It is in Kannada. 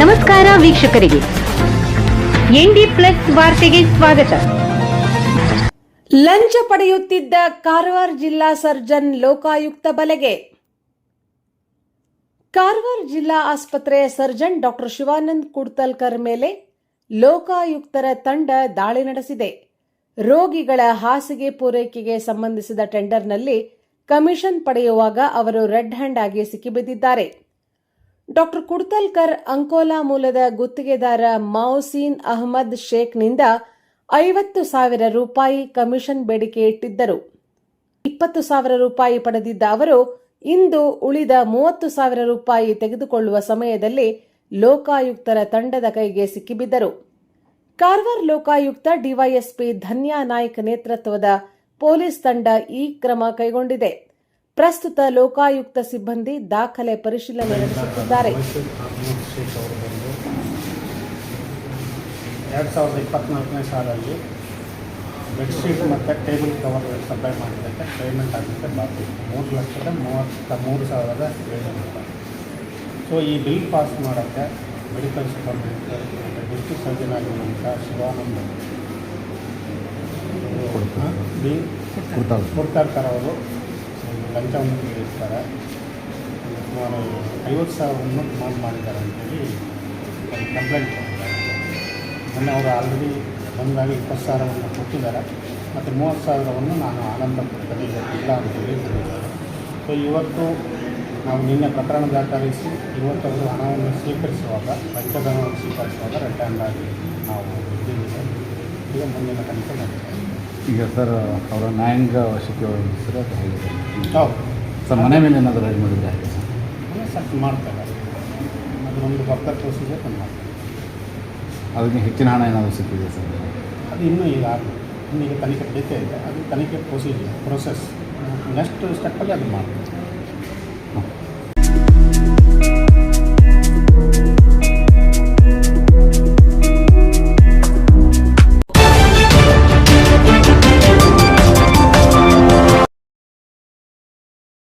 ನಮಸ್ಕಾರ ವೀಕ್ಷಕರಿಗೆ. ಎನ್ಡಿ ಪ್ಲಸ್ ವಾರ್ತೆಗೆ ಸ್ವಾಗತ. ಲಂಚ ಪಡೆಯುತ್ತಿದ್ದ ಕಾರವಾರ ಜಿಲ್ಲಾ ಸರ್ಜನ್ ಲೋಕಾಯುಕ್ತ ಬಲೆಗೆ. ಕಾರವಾರ ಜಿಲ್ಲಾ ಆಸ್ಪತ್ರೆಯ ಸರ್ಜನ್ ಡಾಕ್ಟರ್ ಶಿವಾನಂದ್ ಕುಡ್ತಲ್ಕರ್ ಮೇಲೆ ಲೋಕಾಯುಕ್ತರ ತಂಡ ದಾಳಿ ನಡೆಸಿದೆ. ರೋಗಿಗಳ ಹಾಸಿಗೆ ಪೂರೈಕೆಗೆ ಸಂಬಂಧಿಸಿದ ಟೆಂಡರ್ನಲ್ಲಿ ಕಮಿಷನ್ ಪಡೆಯುವಾಗ ಅವರು ರೆಡ್ ಹ್ಯಾಂಡ್ ಆಗಿ ಸಿಕ್ಕಿಬಿದ್ದಿದ್ದಾರೆ. ಡಾಕ್ಟರ್ ಕುಡ್ತಲ್ಕರ್ ಅಂಕೋಲಾ ಮೂಲದ ಗುತ್ತಿಗೆದಾರ ಮೌಸೀನ್ ಅಹಮದ್ ಶೇಖ್ನಿಂದ ಐವತ್ತು ಸಾವಿರ ರೂಪಾಯಿ ಕಮಿಷನ್ ಬೇಡಿಕೆ ಇಟ್ಟಿದ್ದರು. ಇಪ್ಪತ್ತು ಸಾವಿರ ರೂಪಾಯಿ ಪಡೆದಿದ್ದ ಅವರು ಇಂದು ಉಳಿದ ಮೂವತ್ತು ಸಾವಿರ ರೂಪಾಯಿ ತೆಗೆದುಕೊಳ್ಳುವ ಸಮಯದಲ್ಲಿ ಲೋಕಾಯುಕ್ತರ ತಂಡದ ಕೈಗೆ ಸಿಕ್ಕಿಬಿದ್ದರು. ಕಾರವಾರ ಲೋಕಾಯುಕ್ತ ಡಿವೈಎಸ್ಪಿ ಧನ್ಯಾ ನಾಯ್ಕ ನೇತೃತ್ವದ ಪೊಲೀಸ್ ತಂಡ ಈ ಕ್ರಮ ಕೈಗೊಂಡಿದೆ. ಪ್ರಸ್ತುತ ಲೋಕಾಯುಕ್ತ ಸಿಬ್ಬಂದಿ ದಾಖಲೆ ಪರಿಶೀಲನೆ ನಡೆಸುತ್ತಿದ್ದಾರೆ. ಎರಡು ಸಾವಿರದ ಇಪ್ಪತ್ತ್ನಾಲ್ಕನೇ ಸಾಲಲ್ಲಿ ಬೆಡ್ಶೀಟ್ ಮತ್ತು ಟೇಬಲ್ ಕವರ್ ಸಪ್ಲೈ ಮಾಡಿದ್ದಕ್ಕೆ ಪೇಮೆಂಟ್ ಆಗುತ್ತೆ ಬಾಕಿ. ಮೂರು ಲಕ್ಷದ ಮೂವತ್ತ ಮೂರು ಸಾವಿರದ ಏಳ್ನೂರು ರೂಪಾಯಿ. ಸೊ ಈ ಬಿಲ್ ಪಾಸ್ ಮಾಡೋಕ್ಕೆ ಮೆಡಿಕಲ್ ಸೂಪರ್ವೈಸರ್ ಡಿಸ್ಟಿಕ್ ಸರ್ಜನ್ ಆಗಿರುವಂಥ ಶಿವಾನಂದ ಬಿ ಕುರ್ತಾರ್ಕರ್ ಅವರು. ಲಂಚವನ್ನು ನೀಡಿರ್ತಾರೆ. ಸುಮಾರು ಐವತ್ತು ಸಾವಿರವನ್ನು ಡಿಮಾಂಡ್ ಮಾಡಿದ್ದಾರೆ ಅಂತೇಳಿ ಕಂಪ್ಲೇಂಟ್ ಕೊಟ್ಟಿದ್ದಾರೆ. ಮೊನ್ನೆ ಅವರು ಆಲ್ರೆಡಿ ಬಂದಾಗ ಇಪ್ಪತ್ತು ಸಾವಿರವನ್ನು ಕೊಟ್ಟಿದ್ದಾರೆ. ಮತ್ತು ಮೂವತ್ತು ಸಾವಿರವನ್ನು ನಾನು ಆನಂದ ಕೊಡ್ತೇನೆ ಇವತ್ತಿಲ್ಲ ಅಂತೇಳಿ ಹೇಳಿದ್ದಾರೆ. ಸೊ ಇವತ್ತು ನಾವು ನಿನ್ನೆ ಪ್ರಕರಣ ದಾಖಲಿಸಿ, ಇವತ್ತು ಅವರು ಹಣವನ್ನು ಸ್ವೀಕರಿಸುವಾಗ ಹಣವನ್ನು ಸ್ವೀಕರಿಸುವಾಗ ರಿಟರ್ನ್ ಆಗಿ ನಾವು ಇದ್ದೀವಿ. ಈಗ ಮುಂದಿನ ತನಿಖೆ ಇದೆ. ಈಗ ಸರ್ ಅವರ ನ್ಯಾಯಾಂಗ ವಶಕ್ಕೆ ಸರ್ ಅದು ಹೌದು. ಸರ್ ಮನೆ ಮೇಲೆ ಏನಾದರೂ ರೈಡ್ ಮಾಡಿದ್ರೆ ಹೇಗೆ ಸರ್? ಮನೆ ಸ್ವಲ್ಪ ಮಾಡ್ತಾರೆ. ಅದೊಂದು ಮಾಡ್ತಾರೆ. ಅದಕ್ಕೆ ಹೆಚ್ಚಿನ ಹಣ ಏನಾದರೂ ಸಿಕ್ಕಿದೆ ಸರ್? ಅದು ಇನ್ನೂ ಈಗ ಇನ್ನೀಗ ತನಿಖೆ ನಡೀತಾ ಇದೆ. ಅದು ತನಿಖೆ ಪ್ರೊಸೀಜರ್ ಪ್ರೊಸೆಸ್ ನೆಕ್ಸ್ಟ್ ಸ್ಟೆಪ್ಪಲ್ಲಿ ಅದು ಮಾಡ್ತಾರೆ.